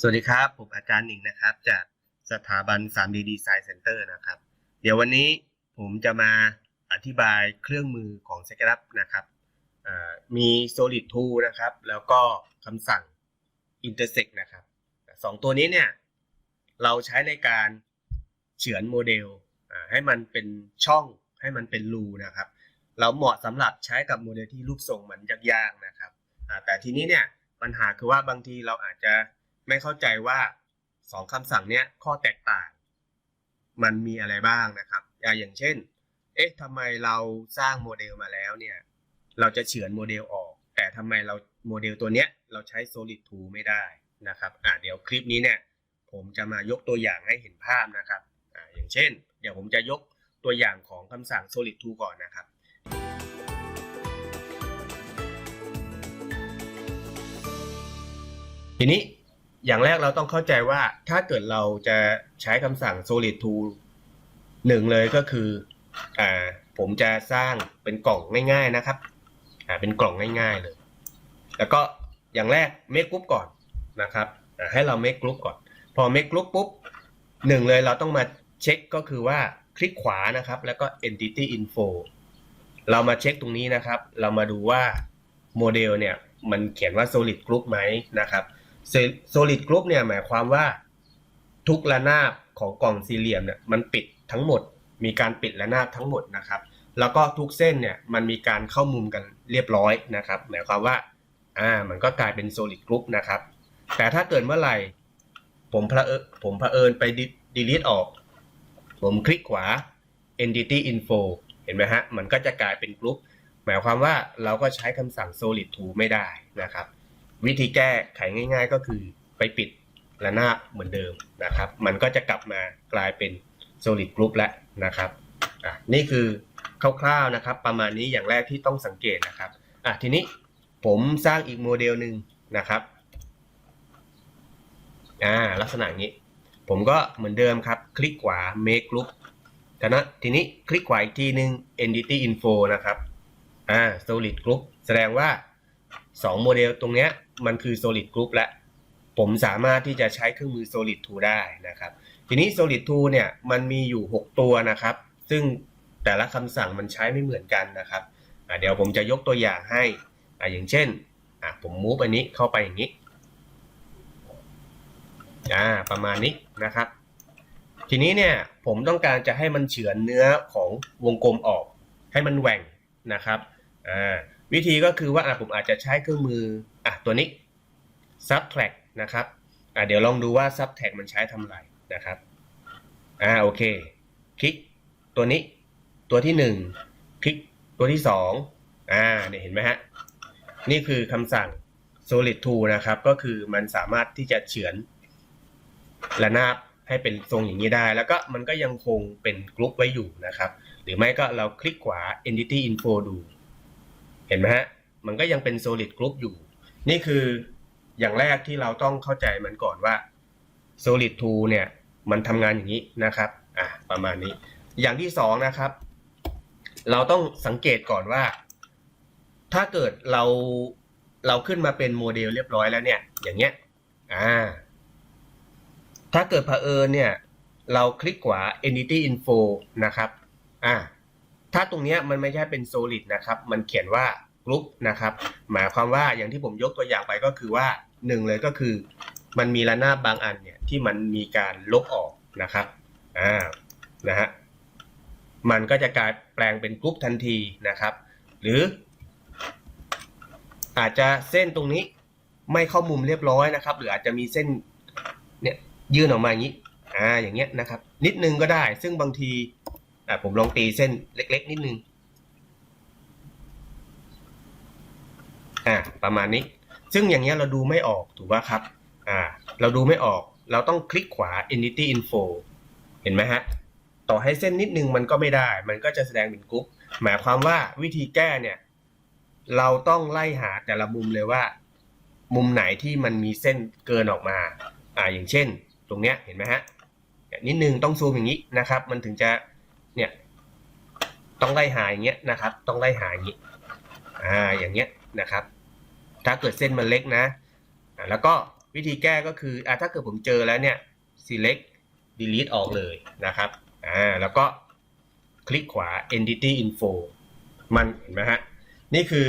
สวัสดีครับ ผมอาจารย์หนิงนะครับ จากสถาบัน 3D Design Center นะครับ เดี๋ยววันนี้ผมจะมาอธิบายเครื่องมือของ SketchUp นะครับมี Solid Tool นะครับ แล้วก็คำสั่ง Intersect นะครับสองตัวนี้เนี่ย เราใช้ในการเฉือนโมเดลให้มันเป็นช่องให้มันเป็นรูนะครับ เราเหมาะสำหรับใช้กับโมเดลที่รูปทรงมันยากๆนะครับแต่ทีนี้เนี่ยปัญหาคือว่าบางทีเราอาจจะ ไม่เข้าใจว่าสองคำสั่งเนี้ยข้อแตกต่าง มันมีอะไรบ้างนะครับ อย่างเช่น เอ๊ะทำไมเราสร้างโมเดลมาแล้วเนี่ย เราจะเฉือนโมเดลออก แต่ทำไมเราโมเดลตัวเนี้ยเราใช้ Solid Tool ไม่ได้นะครับ อ่าเดี๋ยวคลิปนี้เนี่ยผมจะมายกตัวอย่างให้เห็นภาพนะครับ อ่าอย่างเช่น เดี๋ยวผมจะยกตัวอย่างของคำสั่ง Solid Tool ก่อนนะครับทีนี้ อย่างแรกเราต้องเข้าใจว่าถ้าเกิดเราจะใช้คำสั่ง solid tool หนึ่งเลยก็คืออ่าผมจะสร้างเป็นกล่องง่าย ๆนะครับอ่าเป็นกล่องง่าย ๆเลย แล้วก็อย่างแรก make group ก่อนนะครับให้เรา make group ก่อน พอ make group ปุ๊บหนึ่งเลยเราต้องมาเช็คก็คือว่าคลิกขวานะครับ แล้วก็ entity info เรามาเช็คตรงนี้นะครับ เรามาดูว่าโมเดลเนี่ยมันเขียนว่า solid group ไหมนะครับ solid group เนี่ยหมายความว่าทุกระนาบของกล่องสี่เหลี่ยมเนี่ยมันปิดทั้งหมด มีการปิดระนาบทั้งหมดนะครับ แล้วก็ทุกเส้นเนี่ยมันมีการเข้ามุมกันเรียบร้อยนะครับ หมายความว่าอ่ามันก็กลายเป็น solid group นะครับ แต่ถ้าเกิดเมื่อไหร่ ผมเพอผมเผอิญไป delete ออก ผมคลิกขวา entity info เห็นไหมฮะ มันก็จะกลายเป็นกรุ๊ปหมายความว่าเราก็ใช้คำสั่ง solid to ไม่ได้นะครับ วิธีแก้ไขง่าย ๆ ก็คือไปปิดระนาบเหมือนเดิมนะครับ มันก็จะกลับมากลายเป็น solid group แล้วนะครับอะนี่คือคร่าวๆนะครับ ประมาณนี้อย่างแรกที่ต้องสังเกตนะครับอะทีนี้ผมสร้างอีกโมเดลหนึ่งนะครับอ่าลักษณะนี้ ผมก็เหมือนเดิมครับ คลิกขวา make group ทีนี้ทีนี้คลิกขวาอีกทีหนึ่ง entity info นะครับอ่า solid group แสดงว่า 2 โมเดลตรงเนี้ย มันคือ solid group และ ผมสามารถที่จะใช้เครื่องมือ solid tool ได้นะครับ ทีนี้ solid tool เนี่ยมันมีอยู่ 6 ตัวนะครับ ซึ่งแต่ละคำสั่งมันใช้ไม่เหมือนกันนะครับ เดี๋ยวผมจะยกตัวอย่างให้ออย่างเช่นผม move อันนี้เข้าไปอย่างนี้ประมาณนี้นะครับ ทีนี้เนี่ยผมต้องการจะให้มันเฉือนเนื้อของวงกลมออก ให้มันแหว่งนะครับอ่า วิธีก็คือว่าผมอาจจะใช้เครื่องมืออะตัวนี้ subtract นะครับอะเดี๋ยวลองดูว่า subtract มันใช้ทำอะไรนะครับอ่าโอเค คลิกตัวนี้ ตัวที่หนึ่งคลิกตัวที่สองอ่าเนี่ยเห็นไหมฮะ นี่คือคำสั่ง solid tool นะครับ ก็คือมันสามารถที่จะเฉือนระนาบให้เป็นทรงอย่างนี้ได้ แล้วก็มันก็ยังคงเป็นกรุ๊ปไว้อยู่นะครับ หรือไม่ก็เราคลิกขวา entity info ดู เห็นไหมฮะ มันก็ยังเป็น solid group อยู่ นี่คืออย่างแรกที่เราต้องเข้าใจมันก่อนว่า solid tool เนี่ย มันทำงานอย่างนี้นะครับ อะประมาณนี้ อย่างที่สองนะครับ เราต้องสังเกตก่อนว่า ถ้าเกิดเราเราขึ้นมาเป็นโมเดลเรียบร้อยแล้วเนี่ย อย่างเงี้ย อ่า ถ้าเกิดเผอิญเนี่ย เราคลิกขวา entity info นะครับ อ่า ถ้าตรงนี้มันไม่ใช่เป็น solid นะครับ มันเขียนว่า group นะครับ หมายความว่าอย่างที่ผมยกตัวอย่างไปก็คือว่าหนึ่งเลยก็คือ มันมีระนาบบางอันเนี่ยที่มันมีการลบออกนะครับอ่านะฮะมันก็จะกลายแปลงเป็นกรุ๊ปทันทีนะครับ หรือ อาจจะเส้นตรงนี้ไม่เข้ามุมเรียบร้อยนะครับ หรืออาจจะมีเส้นเนี่ยยื่นออกมาอย่างนี้อ่าอย่างเงี้ยนะครับ นิดนึงก็ได้ ซึ่งบางที อะผมลองตีเส้นเล็ก ๆ นิดนึง อ่าประมาณนี้ ซึ่งอย่างเงี้ยเราดูไม่ออกถูกป่ะครับ อ่า เราดูไม่ออก เราต้องคลิกขวา entity info เห็นไหมฮะ ต่อให้เส้นนิดนึงมันก็ไม่ได้ มันก็จะแสดงเป็นกรุ๊ป หมายความว่าวิธีแก้เนี่ย เราต้องไล่หาแต่ละมุมเลยว่า มุมไหนที่มันมีเส้นเกินออกมา อ่า อย่างเช่น ตรงเนี้ยเห็นไหมฮะนิดนึงต้องซูมอย่างนี้นะครับ มันถึงจะ ต้องไล่หาอย่างเงี้ยนะครับ ต้องไล่หาอย่างนี้อ่าอย่างเงี้ยนะครับ ถ้าเกิดเส้นมันเล็กนะอ่าแล้วก็วิธีแก้ก็คืออะถ้าเกิดผมเจอแล้วเนี่ย select delete ออกเลยนะครับอ่าแล้วก็คลิกขวา entity info มันเห็นไหมฮะนี่คือ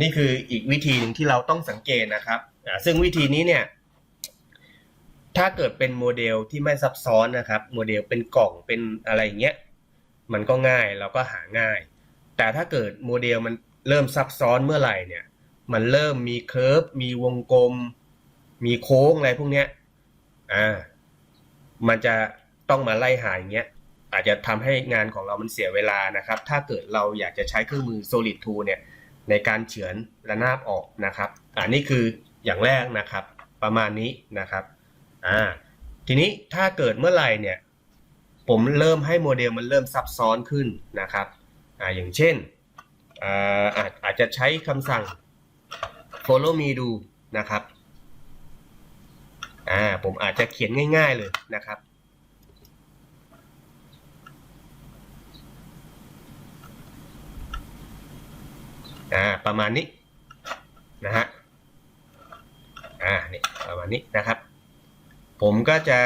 นี่คืออีกวิธีหนึ่งที่เราต้องสังเกตนะครับอ่าซึ่งวิธีนี้เนี่ยถ้าเกิดเป็นโมเดลที่ไม่ซับซ้อนนะครับ โมเดลเป็นกล่องเป็นอะไรอย่างเงี้ย มันก็ง่ายเราก็หาง่าย แต่ถ้าเกิดโมเดลมันเริ่มซับซ้อนเมื่อไหร่เนี่ย มันเริ่มมีเคอร์ฟมีวงกลม มีโค้งอะไรพวกเนี้ยอ่ามันจะต้องมาไล่หาอย่างเงี้ยอาจจะทำให้งานของเรามันเสียเวลานะครับ ถ้าเกิดเราอยากจะใช้เครื่องมือ Solid Tool เนี่ยในการเฉือนระนาบออกนะครับอ่านี่คืออย่างแรกนะครับ ประมาณนี้นะครับ อ่า ทีนี้ถ้าเกิดเมื่อไหร่เนี่ย ผมเริ่มให้โมเดลมันเริ่มซับซ้อนขึ้นนะครับอ่าอย่างเช่นอาอาจอาจจะใช้คำสั่ง follow me ดูนะครับอ่าผมอาจจะเขียนง่ายๆเลยนะครับอ่าประมาณนี้นะฮะอ่านี่ประมาณนี้นะครับ ผมก็จะ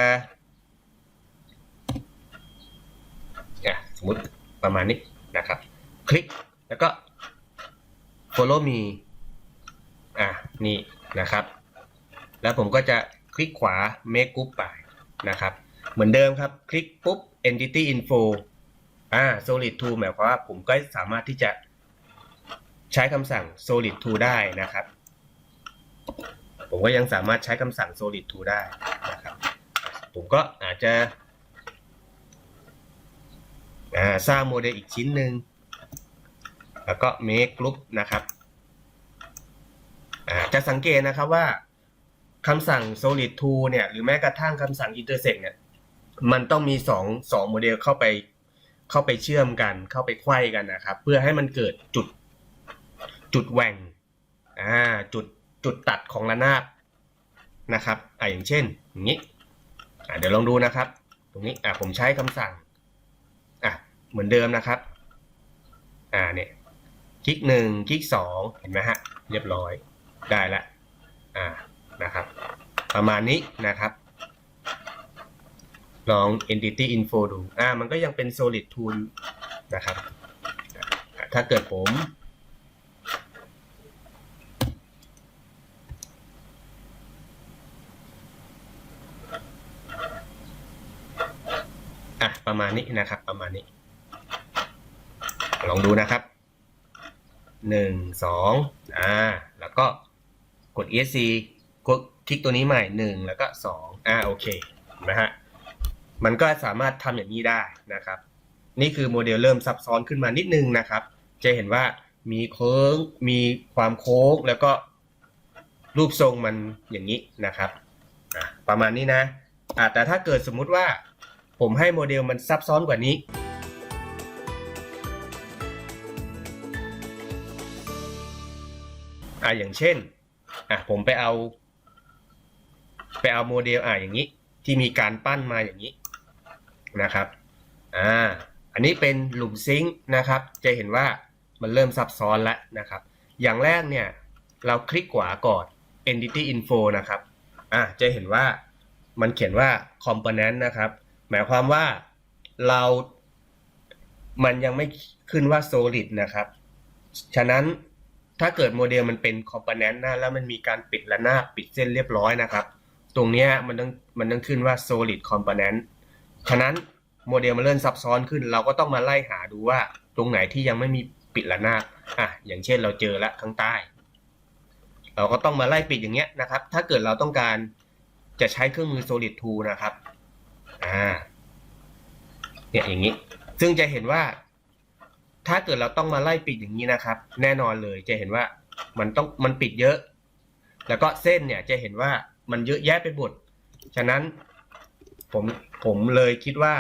อะส มมติประมาณนี้นะครับ คลิกแล้วก็ follow me อะนี่นะครับ แล้วผมก็จะคลิกขวา make group ไปนะครับ เหมือนเดิมครับ คลิกปุ๊บ entity info อ่า solid tool หมายความว่าผมก็สามารถที่จะใช้คำสั่ง solid tool ได้นะครับ ผมก็ยังสามารถใช้คำสั่ง solid tool ได้นะครับ ผมก็อาจจะ สร้างโมเดลอีกชิ้นหนึ่งแล้วก็ make group นะครับจะสังเกตนะครับว่าคำสั่ง solid tool เนี่ยหรือแม้กระทั่งคำสั่ง intersect เนี่ยมันต้องมีสองสองโมเดลเข้าไปเข้าไปเชื่อมกันเข้าไปไขว้กันนะครับ เพื่อให้มันเกิดจุดจุดแหว่งอ่าจุดจุดตัดของระนาบนะครับอ่าอย่างเช่นอย่างนี้เดี๋ยวลองดูนะครับ ตรงนี้อ่าผมใช้คำสั่ง เหมือนเดิมนะครับ อ่าเนี่ยคลิกหนึ่งคลิกสองเห็นไหมฮะ เรียบร้อยได้ละอ่านะครับ ประมาณนี้นะครับ ลอง entity info ดูอ่ามันก็ยังเป็น solid tool นะครับ ถ้าเกิดผมอะประมาณนี้นะครับ ประมาณนี้ ลองดูนะครับหนึ่งสองอ่าแล้วก็กด ESC กดคลิกตัวนี้ใหม่หนึ่งแล้วก็สองอ่าโอเคนไหมฮะมันก็สามารถทำอย่างนี้ได้นะครับ นี่คือโมเดลเริ่มซับซ้อนขึ้นมานิดนึงนะครับ จะเห็นว่ามีโค้งมีความโค้งแล้วก็รูปทรงมันอย่างนี้นะครับประมาณนี้นะอ่าแต่ถ้าเกิดสมมุติว่าผมให้โมเดลมันซับซ้อนกว่านี้ อ่าอย่างเช่นอะผมไปเอา ไปเอาโมเดลอ่าอย่างนี้ ที่มีการปั้นมาอย่างนี้นะครับอ่าอันนี้เป็นหลุมซิงค์นะครับ จะเห็นว่ามันเริ่มซับซ้อนแล้วนะครับ อย่างแรกเนี่ยเราคลิกขวาก่อน entity info นะครับอะจะเห็นว่ามันเขียนว่า component นะครับ หมายความว่าเรา มันยังไม่ขึ้นว่า solid นะครับ ฉะนั้น ถ้าเกิดโมเดลมันเป็นคอมโพเนนต์นะแล้วมันมีการปิดระนาบปิดเส้นเรียบร้อยนะครับ ตรงนี้มันต้องมันต้องขึ้นว่า solid component ฉะนั้นโมเดลมันเริ่มซับซ้อนขึ้น เราก็ต้องมาไล่หาดูว่าตรงไหนที่ยังไม่มีปิดระนาบอะอย่างเช่นเราเจอละข้างใต้ เราก็ต้องมาไล่ปิดอย่างเงี้ยนะครับ ถ้าเกิดเราต้องการจะใช้เครื่องมือ solid tool นะครับอ่าเนี่ยอย่างนี้ ซึ่งจะเห็นว่า ถ้าเกิดเราต้องมาไล่ปิดอย่างนี้นะครับ แน่นอนเลยจะเห็นว่ามันต้องมันปิดเยอะ แล้วก็เส้นเนี่ยจะเห็นว่ามันเยอะแยะไปหมดฉะนั้นผมผมเลยคิดว่า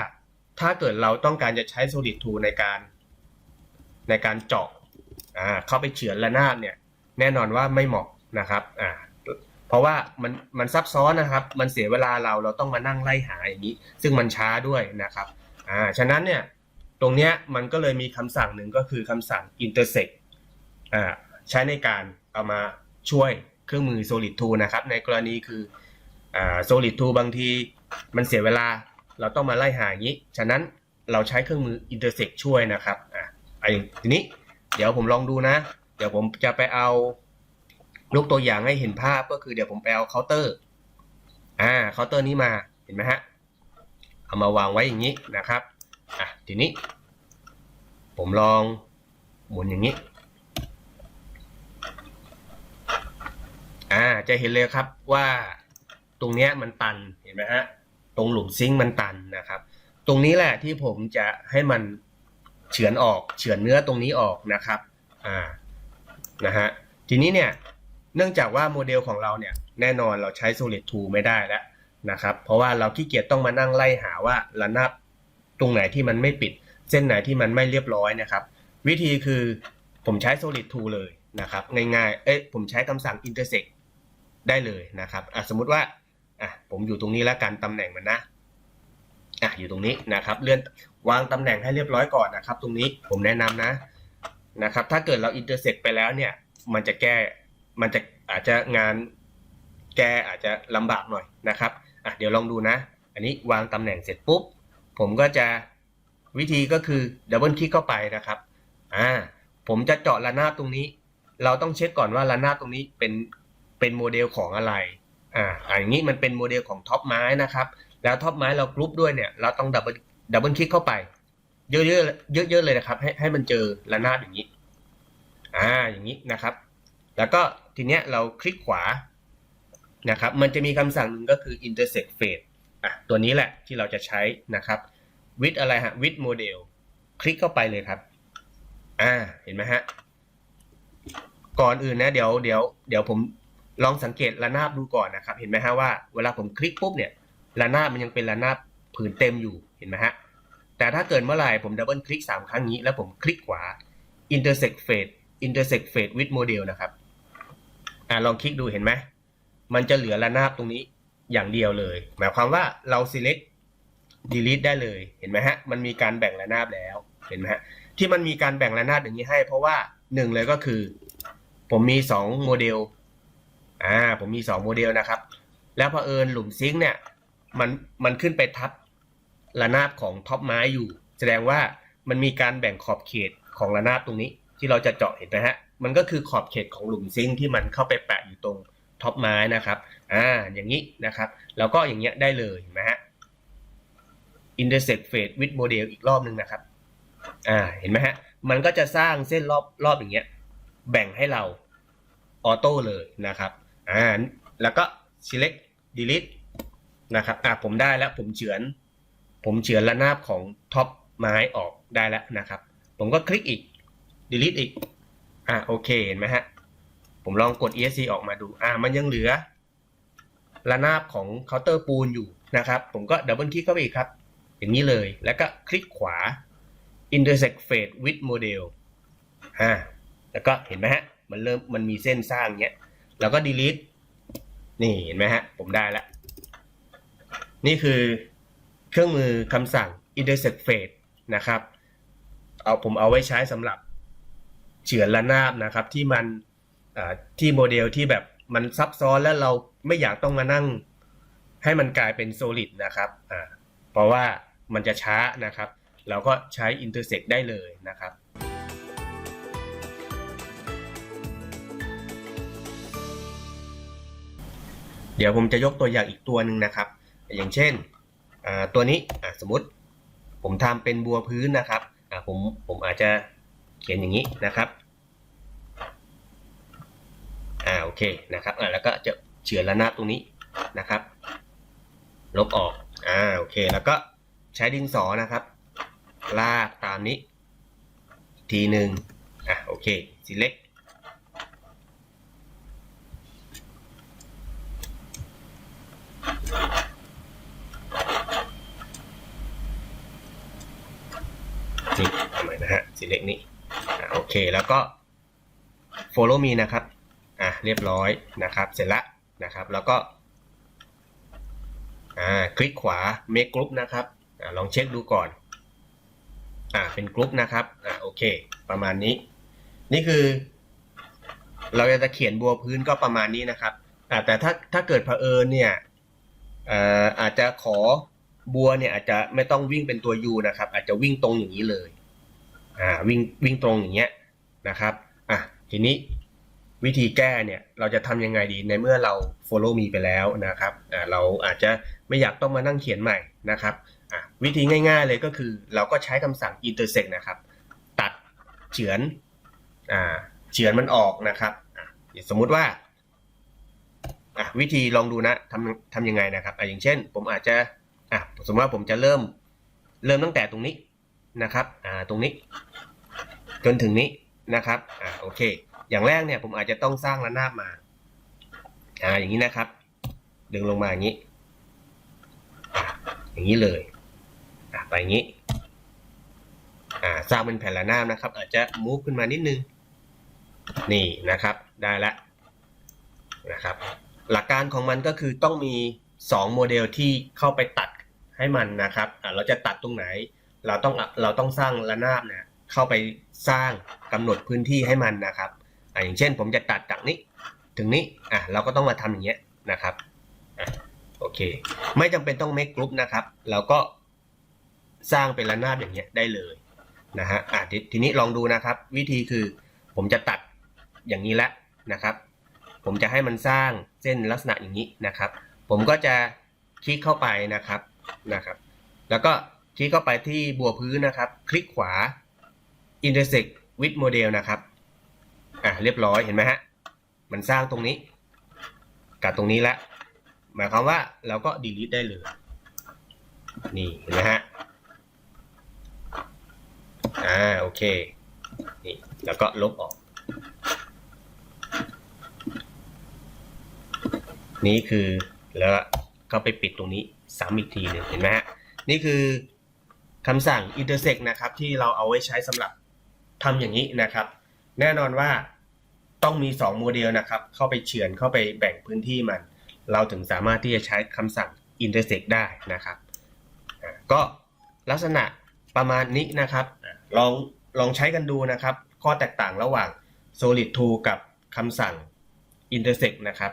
ถ้าเกิดเราต้องการจะใช้ solid tool ในการ ในการเจาะอ่าเข้าไปเฉือนระนาบเนี่ย แน่นอนว่าไม่เหมาะนะครับอ่าเพราะว่ามันมันซับซ้อนนะครับ มันเสียเวลาเราเราต้องมานั่งไล่หาอย่างนี้ ซึ่งมันช้าด้วยนะครับอ่าฉะนั้นเนี่ย รงเนี้ยมันก็เลยมีคำสั่งหนึ่งก็คือคำสั่ง intersect อ่าใช้ในการเอามาช่วยเครื่องมือ Solid Tool นะครับ ในกรณีคืออ่า Solid Tool บางทีมันเสียเวลาเราต้องมาไล่หาอย่างนี้ ฉะนั้นเราใช้เครื่องมือ Intersect ช่วยนะครับอะไอ้ทีนี้เดี๋ยวผมลองดูนะ เดี๋ยวผมจะไปเอายกตัวอย่างให้เห็นภาพก็คือเดี๋ยวผมไปเอาเคาน์เตอร์ อ่าเคาน์เตอร์นี้มาเห็นไหมฮะ เอามาวางไว้อย่างนี้นะครับ อะทีนี้ ผมลองหมุนอย่างนี้ อ่าจะเห็นเลยครับว่าตรงเนี้ยมันตันเห็นไหมฮะตรงหลุมซิงค์มันตันนะครับ ตรงนี้แหละที่ผมจะให้มันเฉือนออกเฉือนเนื้อตรงนี้ออกนะครับอ่านะฮะทีนี้เนี่ยเนื่องจากว่าโมเดลของเราเนี่ยแน่นอนเราใช้ Solid Tool ไม่ได้แล้วนะครับ เพราะว่าเราขี้เกียจต้องมานั่งไล่หาว่าระนาบ รงไหนที่มันไม่ปิด เส้นไหนที่มันไม่เรียบร้อยนะครับ วิธีคือผมใช้ Solid Tool เลยนะครับ ง่ายๆ เอ้ยผมใช้คำสั่ง intersect ได้เลยนะครับอะสมมติว่าอะผมอยู่ตรงนี้แล้วกันตำแหน่งมันนะอะอยู่ตรงนี้นะครับ เลื่อนวางตำแหน่งให้เรียบร้อยก่อนนะครับ ตรงนี้ผมแนะนำนะนะครับ ถ้าเกิดเรา intersect ไปแล้วเนี่ย มันจะแก้มันจะอาจจะงานแก้อาจจะลำบากหน่อยนะครับอะเดี๋ยวลองดูนะ อันนี้วางตำแหน่งเสร็จปุ๊บ ผมก็จะวิธีก็คือดับเบิลคลิกเข้าไปนะครับอ่าผมจะเจาะระนาบตรงนี้ เราต้องเช็คก่อนว่าระนาบตรงนี้เป็นเป็นโมเดลของอะไรอ่าอย่างนี้มันเป็นโมเดลของท็อปไม้นะครับ แล้วท็อปไม้เรากรุ๊ปด้วยเนี่ยเราต้องดับเบิลดับเบิลคลิกเข้าไป เยอะๆเยอะๆเลยนะครับ ให้ให้มันเจอระนาบอย่างนี้อ่าอย่างนี้นะครับ แล้วก็ทีเนี้ยเราคลิกขวานะครับ มันจะมีคำสั่งหนึ่งก็คือ intersect face อะตัวนี้แหละที่เราจะใช้นะครับ with อะไรฮะ with model คลิกเข้าไปเลยครับ อ่าเห็นไหมฮะก่อนอื่นนะเดี๋ยวเดี๋ยวเดี๋ยวผมลองสังเกตระนาบดูก่อนนะครับ เห็นไหมฮะว่าเวลาผมคลิกปุ๊บเนี่ยระนาบมันยังเป็นระนาบผืนเต็มอยู่เห็นไหมฮะแต่ถ้าเกิดเมื่อไหร่ผมดับเบิลคลิกสามครั้งนี้ แล้วผมคลิกขวา intersect face intersect face with model นะครับอ่าลองคลิกดูเห็นไหมมันจะเหลือระนาบตรงนี้ อย่างเดียวเลย หมายความว่าเรา select delete ได้เลยเห็นไหมฮะ มันมีการแบ่งระนาบแล้วเห็นไหมฮะที่มันมีการแบ่งระนาบอย่างนี้ให้ เพราะว่าหนึ่งเลยก็คือ ผมมีสองโมเดลอ่าผมมีสองโมเดลนะครับ แล้วพอเอิญหลุมซิงค์เนี่ยมันมันขึ้นไปทับระนาบของท็อปไม้อยู่ แสดงว่ามันมีการแบ่งขอบเขตของระนาบตรงนี้ ที่เราจะเจาะเห็นไหมฮะมันก็คือขอบเขตของหลุมซิงค์ที่มันเข้าไปแปะอยู่ตรง ท็อปไม้นะครับ อ่า อย่างนี้นะครับ แล้วก็อย่างเงี้ยได้เลยนไหมฮะ intersect face with model อีกรอบหนึ่งนะครับ อ่า เห็นไหมฮะ มันก็จะสร้างเส้นรอบรอบอย่างเงี้ย แบ่งให้เราออโต้เลยนะครับ อ่า แล้วก็ select delete นะครับ อ่าผมได้แล้ว ผมเฉือน ผมเฉือนระนาบของท็อปไม้ออกได้แล้วนะครับ ผมก็คลิกอีก delete อีก อ่าโอเค เห็นไหมฮะ ผมลองกด ESC ออกมาดู อ่า มันยังเหลือ ระนาบของเคาน์เตอร์ปูนอยู่นะครับ ผมก็ดับเบิลคลิกเข้าไปอีกครับ อย่างนี้เลย แล้วก็คลิกขวา intersect face with model อ่า แล้วก็เห็นไหมฮะ มันเริ่ม มันมีเส้นสร้างเงี้ย แล้วก็ delete นี่เห็นไหมฮะ ผมได้ล้วนี่คือเครื่องมือคำสั่ง intersect face นะครับ เอาผมเอาไว้ใช้สำหรับเฉือนระนาบนะครับที่มัน ที่โมเดลที่แบบมันซับซ้อนแล้วเราไม่อยากต้องมานั่ง ให้มันกลายเป็น solid นะครับเพราะว่ามันจะช้านะครับ เราก็ใช้ intersect ได้เลยนะครับเดี๋ยวผมจะยกตัวอย่างอีกตัวหนึ่งนะครับ อย่างเช่นตัวนี้สมมติผมทำเป็นบัวพื้นนะครับผมผมอาจจะเขียนอย่างนี้นะครับ อ่าโอเคนะครับอ่าแล้วก็จะเฉือนระนาบตรงนี้นะครับ ลบออกอ่าโอเค แล้วก็ใช้ดินสอนะครับ ลากตามนี้ ทีหนึ่งอะโอเค select นี่ทำไมนะฮะ select นี่อะโอเคแล้วก็ follow me นะครับ อะเรียบร้อยนะครับ เสร็จละนะครับ แล้วก็อ่าคลิกขวา make group นะครับอ่าลองเช็คดูก่อนอ่าเป็นกรุ๊ปนะครับอ่าโอเค ประมาณนี้ นี่คือ เราจะเขียนบัวพื้นก็ประมาณนี้นะครับอ่าแต่ถ้าถ้าเกิดเผอิญเนี่ยเอ่ออาจจะขอบัวเนี่ยอาจจะไม่ต้องวิ่งเป็นตัว U นะครับ อาจจะวิ่งตรงอย่างนี้เลยอ่าวิ่งวิ่งตรงอย่างเงี้ยนะครับอะทีนี้ วิธีแก้เนี่ยเราจะทำยังไงดีในเมื่อเรา follow me ไปแล้วนะครับเราอาจจะไม่อยากต้องมานั่งเขียนใหม่นะครับวิธีง่าย ๆเลยก็คือ เราก็ใช้คำสั่ง intersect นะครับ ตัดเฉือนอเฉือนมันออกนะครับสมมุติว่าวิธีลองดูนะทำทำยังไงนะครับออย่างเช่น ผมอาจจะะสมมติว่าผมจะเริ่มเริ่มตั้งแต่ตรงนี้นะครับตรงนี้ จนถึงนี้นะครับอโอเค อย่างแรกเนี่ยผมอาจจะต้องสร้างระนาบมา อ่า อย่างนี้นะครับ ดึงลงมาอย่างนี้ อย่างนี้เลยอะไปอย่างนี้ อ่า สร้างเป็นแผ่นระนาบนะครับ อาจจะมูฟขึ้นมานิดนึง นี่นะครับ ได้แล้วนะครับ หลักการของมันก็คือต้องมี 2 โมเดลที่เข้าไปตัดให้มันนะครับอ่าเราจะตัดตรงไหน เราต้องเราต้องสร้างระนาบเนี่ยเข้าไปสร้างกำหนดพื้นที่ให้มันนะครับ อ่าอย่างเช่น ผมจะตัดจากนี้ถึงนี้อะเราก็ต้องมาทำอย่างเงี้ยนะครับอะโอเค ไม่จำเป็นต้อง make group นะครับ เราก็สร้างเป็นระนาบอย่างเงี้ยได้เลยนะฮะอะททีนี้ลองดูนะครับ วิธีคือผมจะตัดอย่างนี้แล้วนะครับ ผมจะให้มันสร้างเส้นลักษณะอย่างนี้นะครับ ผมก็จะคลิกเข้าไปนะครับนะครับ แล้วก็คลิกเข้าไปที่บัวพื้นนะครับ คลิกขวา intersect with model นะครับ อะเรียบร้อยเห็นไหมฮะ มันสร้างตรงนี้ กับตรงนี้แล้วหมายความว่าเราก็ delete ได้เลย นี่เห็นไหมฮะ อ่าโอเค นี่แล้วก็ลบออก นี่คือแล้วก็ไปปิดตรงนี้ซ้ำอีกทีหนึ่งเห็นไหมฮะ นี่คือคำสั่ง intersect นะครับ ที่เราเอาไว้ใช้สำหรับทำอย่างนี้นะครับ แน่นอนว่า ต้องมี 2 โมเดลนะครับ เข้าไปเฉือนเข้าไปแบ่งพื้นที่มัน เราถึงสามารถที่จะใช้คำสั่ง intersect ได้นะครับ ก็ลักษณะประมาณนี้นะครับ ลองลองใช้กันดูนะครับ ข้อแตกต่างระหว่าง solid tool กับคำสั่ง intersect นะครับ